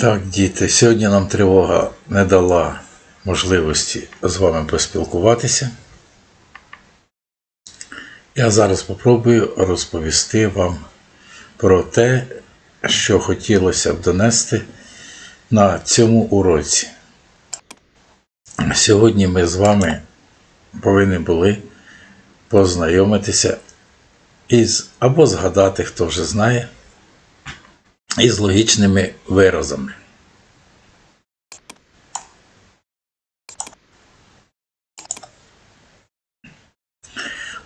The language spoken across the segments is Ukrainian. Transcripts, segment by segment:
Так, діти, сьогодні нам тривога не дала можливості з вами поспілкуватися. Я зараз спробую розповісти вам про те, що хотілося б донести на цьому уроці. Сьогодні ми з вами повинні були познайомитися із або згадати, хто вже знає, із логічними виразами.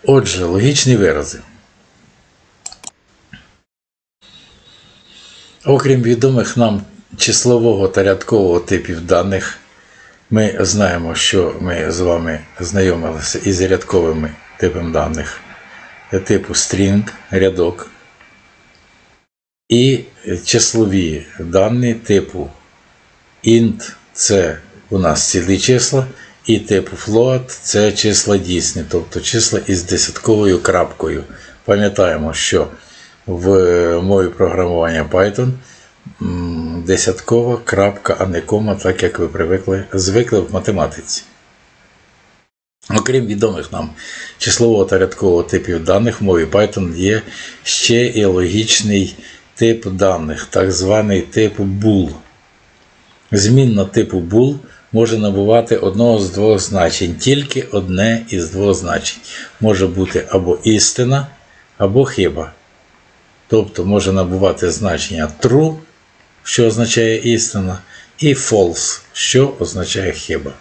Отже, логічні вирази. Окрім відомих нам числового та рядкового типів даних, ми знаємо, що ми з вами знайомилися із рядковими типами даних типу string, рядок, і числові дані типу int це у нас цілі числа, і типу float це числа дійсні, тобто числа із десятковою крапкою. Пам'ятаємо, що в мові програмування Python десяткова крапка, а не кома, так як ви привикли, звикли в математиці. Окрім відомих нам числового та рядкового типів даних в мові Python є ще і логічний тип даних, так званий тип bool. Змінна типу bool може набувати одного з двох значень, тільки одне із двох значень. Може бути або істина, або хиба. Тобто може набувати значення true, що означає істина, і false, що означає хиба.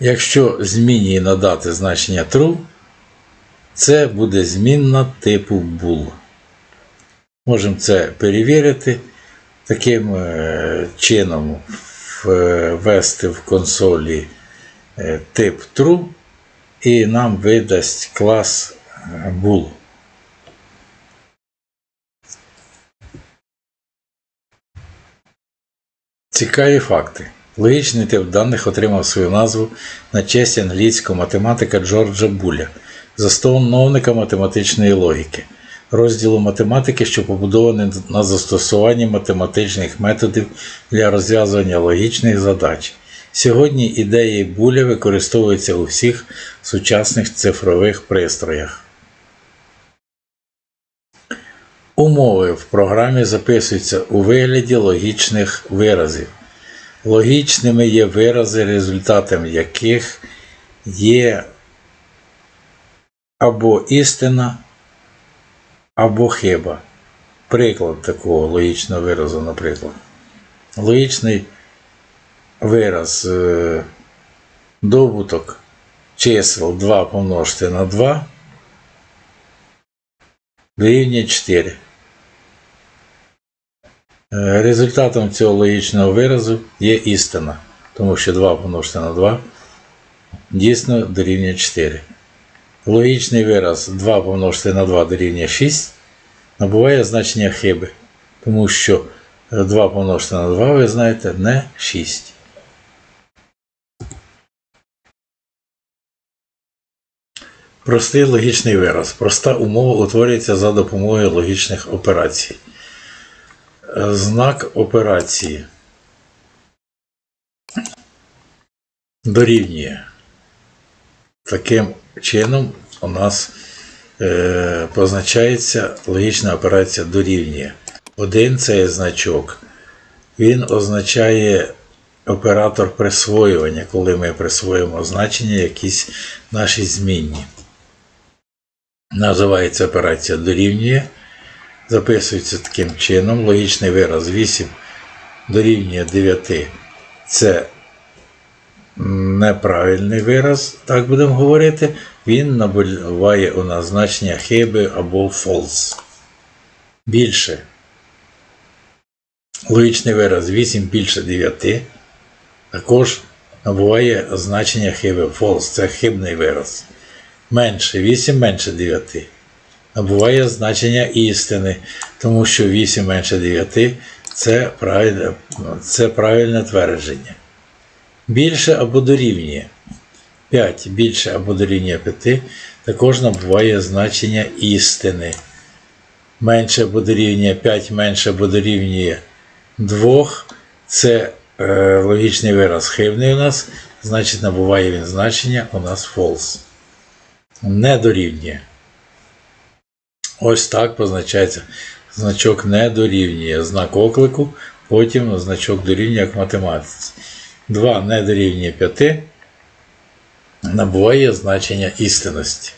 Якщо зміні надати значення true, це буде змінна типу bool. Можемо це перевірити. Таким е, чином ввести в консолі е, тип true і нам видасть клас е, bool. Цікаві факти. Логічний тип даних отримав свою назву на честь англійського математика Джорджа Буля, засновника математичної логіки, розділу математики, що побудований на застосуванні математичних методів для розв'язування логічних задач. Сьогодні ідеї Буля використовуються у всіх сучасних цифрових пристроях. Умови в програмі записуються у вигляді логічних виразів. Логічними є вирази, результатом яких є або істина, або хиба. Приклад такого логічного виразу, наприклад. Логічний вираз е, добуток чисел 2 помножити на 2 дорівнює 4. Е, Результатом цього логічного виразу є істина, тому що 2 помножити на 2 дійсно дорівнює 4. Логічний вираз 2 помножити на 2 дорівнює 6 набуває значення хиби, тому що 2 помножити на 2, ви знаєте, не 6. Простий логічний вираз. Проста умова утворюється за допомогою логічних операцій. Знак операції дорівнює. Таким чином у нас е, позначається логічна операція дорівнює. Один цей значок. Він означає оператор присвоювання, коли ми присвоїмо значення якісь наші змінні. Називається операція дорівнює. Записується таким чином. Логічний вираз 8 дорівнює 9. Це неправильний вираз, так будемо говорити. Він набуває у нас значення хиби або false. Більше. Логічний вираз 8 більше 9. Також набуває значення хиби false. Це хибний вираз. Менше 8 менше 9 набуває значення істини, тому що 8 менше 9 це правильне, це правильне твердження. Більше або дорівнює 5 більше або дорівнює 5 також набуває значення істини. менше або дорівнює 5 менше або дорівнює 2. Це е, логічний вираз хибний у нас, значить набуває він значення у нас false. Не дорівнює. Ось так позначається значок не дорівнює знак оклику, потім значок дорівнює як в математиці. 2 не дорівнює 5 набуває значення істинності.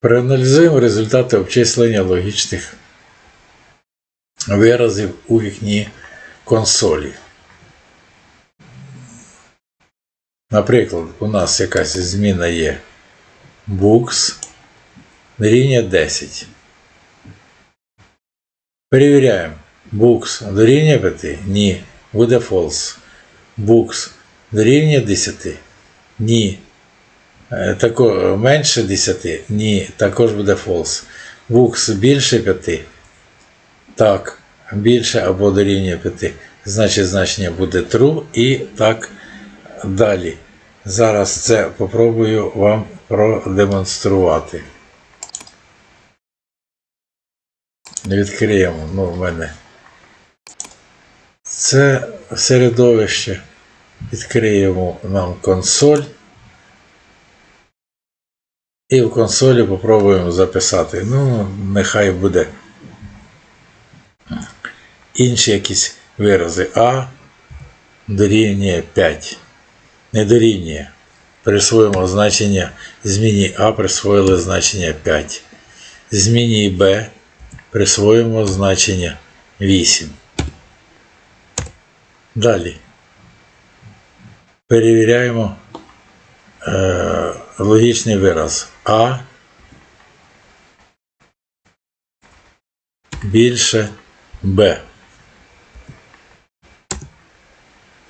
Проаналізуємо результати обчислення логічних виразів у вікні консолі. Наприклад, у нас якась зміна є books дорівнює 10. Перевіряємо. Books дорівнює 5? Ні. Буде false. Books дорівнює 10? Ні. Е, Тако, менше 10? Ні. Також буде false. Books більше 5? Так. Більше або дорівнює 5. Значить значення буде true і так далі. Зараз це попробую вам продемонструвати. Відкриємо, ну, в мене. Це середовище. Відкриємо нам консоль. І в консолі попробуємо записати. Ну, нехай буде інші якісь вирази. А дорівнює 5. Не дорівнює. Присвоїмо значення зміні А присвоїли значення 5. Зміні Б присвоїмо значення 8. Далі. Перевіряємо е, логічний вираз А більше Б.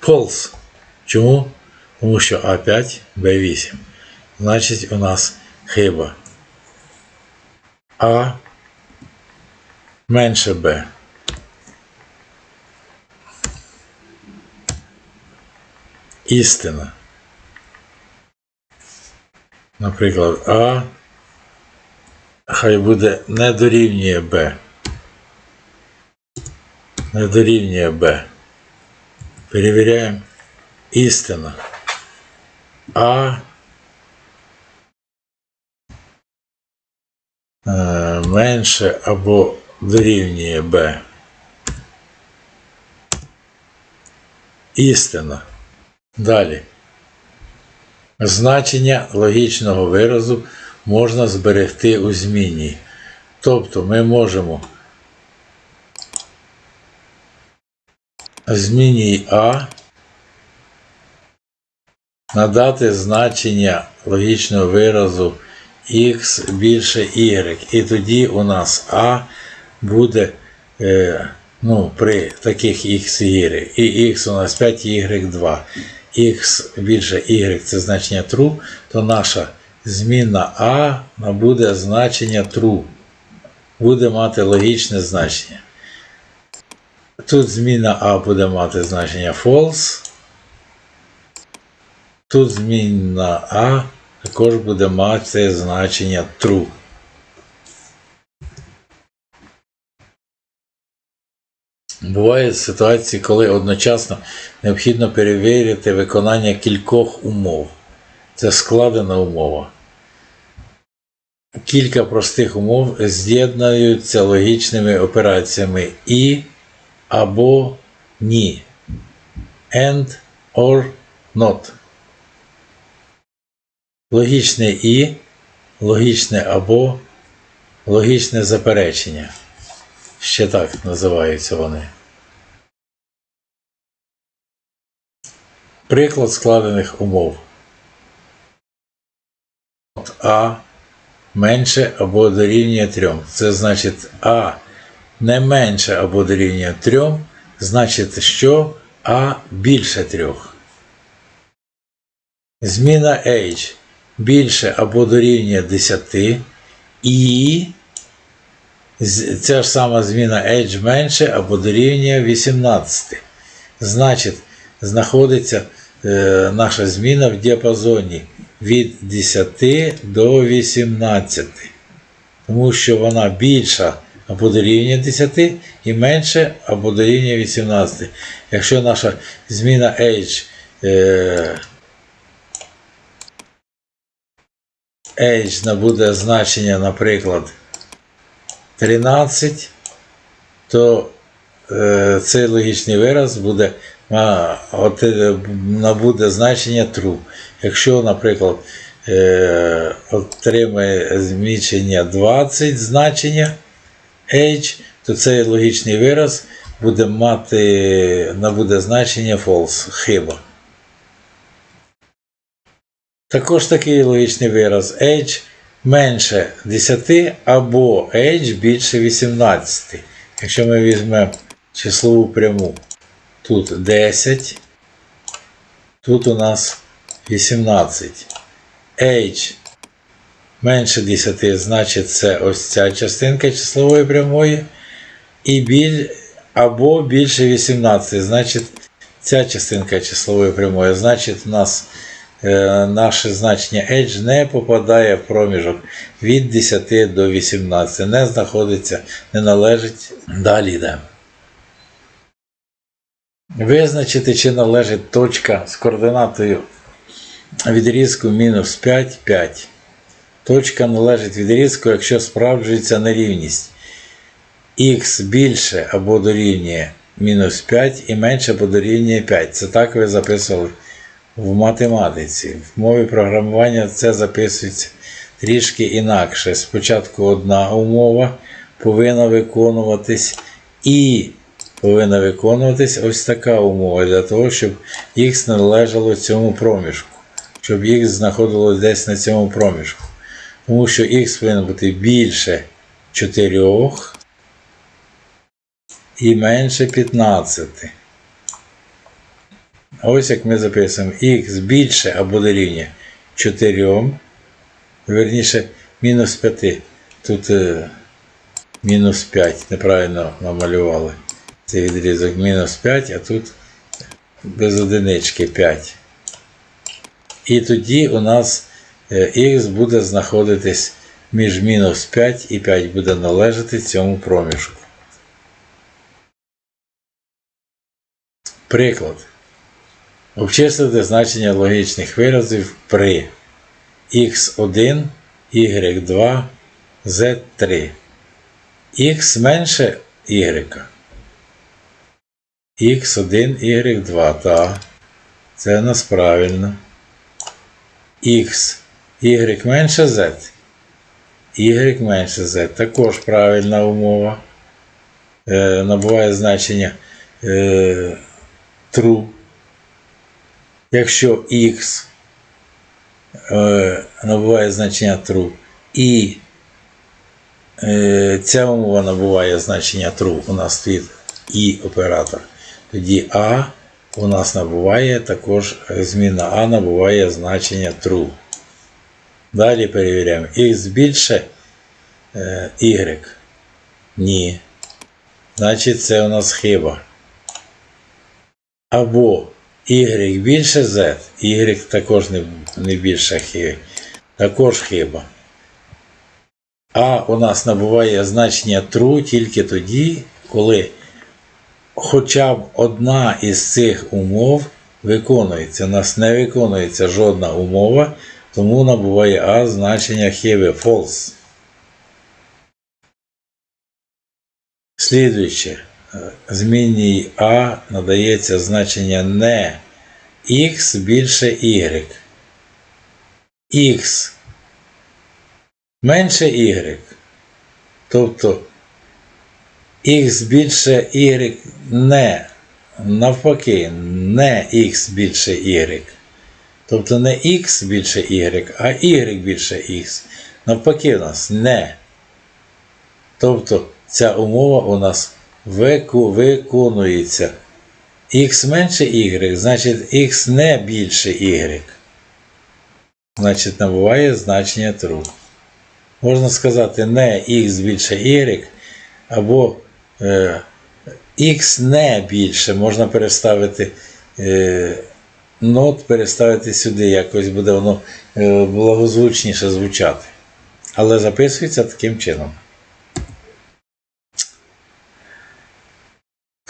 False. Чому? Тому що А5, Б8. Значить, у нас хиба. А менше Б. Істина. Наприклад, А хай буде не дорівнює Б. Не дорівнює Б. Перевіряємо. Істина. А е, менше або дорівнює Б. Істина. Далі. Значення логічного виразу можна зберегти у зміні. Тобто ми можемо зміні А надати значення логічного виразу x більше y. І тоді у нас А буде е, ну, при таких x і y. І x у нас 5, y 2. X більше y це значення true, то наша змінна А набуде значення true. Буде мати логічне значення. Тут зміна А буде мати значення false. Тут змінна А також буде мати значення true. Бувають ситуації, коли одночасно необхідно перевірити виконання кількох умов. Це складена умова. Кілька простих умов з'єднуються логічними операціями і або ні. And or not. Логічне і, логічне або, логічне заперечення. Ще так називаються вони. Приклад складених умов. А менше або дорівнює 3. Це значить А не менше або дорівнює 3, значить, що А більше 3. Зміна H більше або дорівнює 10 і ця ж сама зміна H менше або дорівнює 18. Значить, знаходиться е, наша зміна в діапазоні від 10 до 18. тому що вона більша або дорівнює 10 і менше або дорівнює 18. Якщо наша зміна age е, age набуде значення, наприклад, 13, то е, цей логічний вираз буде е, набуде значення true. Якщо, наприклад, е, отримає зміщення 20 значення age, то цей логічний вираз буде мати набуде значення false, хиба. Також такий логічний вираз age менше 10 або age більше 18. Якщо ми візьмемо числову пряму, тут 10, тут у нас 18. Age менше 10, значить це ось ця частинка числової прямої. І біль, або більше 18, значить ця частинка числової прямої. Значить, у нас наше значення edge не попадає в проміжок від 10 до 18, не знаходиться, не належить. Далі йдемо. Визначити, чи належить точка з координатою відрізку мінус 5, 5. Точка належить відрізку, якщо справджується нерівність. Х більше або дорівнює мінус 5 і менше або дорівнює 5. Це так ви записували в математиці. В мові програмування це записується трішки інакше. Спочатку одна умова повинна виконуватись і повинна виконуватись ось така умова для того, щоб х належало цьому проміжку, щоб х знаходилось десь на цьому проміжку. Тому що х повинен бути більше 4 і менше 15. А ось як ми записуємо х більше або дорівнює 4, верніше мінус 5. Тут е, мінус 5, неправильно намалювали цей відрізок мінус 5, а тут без одинички 5. І тоді у нас х буде знаходитись між мінус 5 і 5 буде належати цьому проміжку. Приклад. Обчислити значення логічних виразів при x1, y2, z3. x менше y. x1, y2, так. Це у нас правильно. X, y менше z. Y менше z. Також правильна умова. Е, набуває значення е, true. Якщо x е, набуває значення true і е, ця умова набуває значення true, у нас стоїть і оператор, тоді А у нас набуває також зміна А набуває значення true. Далі перевіряємо. X більше е, Y. Ні. Значить, це у нас хиба. Або Y більше Z, Y також не, не більше хиби. Також хиба. А у нас набуває значення true тільки тоді, коли хоча б одна із цих умов виконується. У нас не виконується жодна умова, тому набуває А значення хиби false. Слідуюче. Змінній А надається значення не х більше y. Х менше y. Тобто х більше y не навпаки, не х більше y. Тобто не х більше y, а y більше х. Навпаки, у нас не. Тобто ця умова у нас виконується. Х менше y, значить х не більше y. Значить, набуває значення true. Можна сказати не х більше y, або е, х не більше. Можна переставити е, нот, переставити сюди, якось буде воно е, благозвучніше звучати. Але записується таким чином.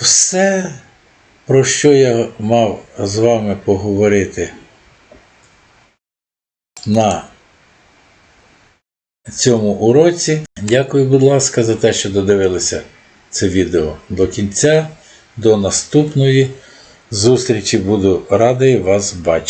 Все, про що я мав з вами поговорити на цьому уроці. Дякую, будь ласка, за те, що додивилися це відео до кінця. До наступної зустрічі буду радий вас бачити.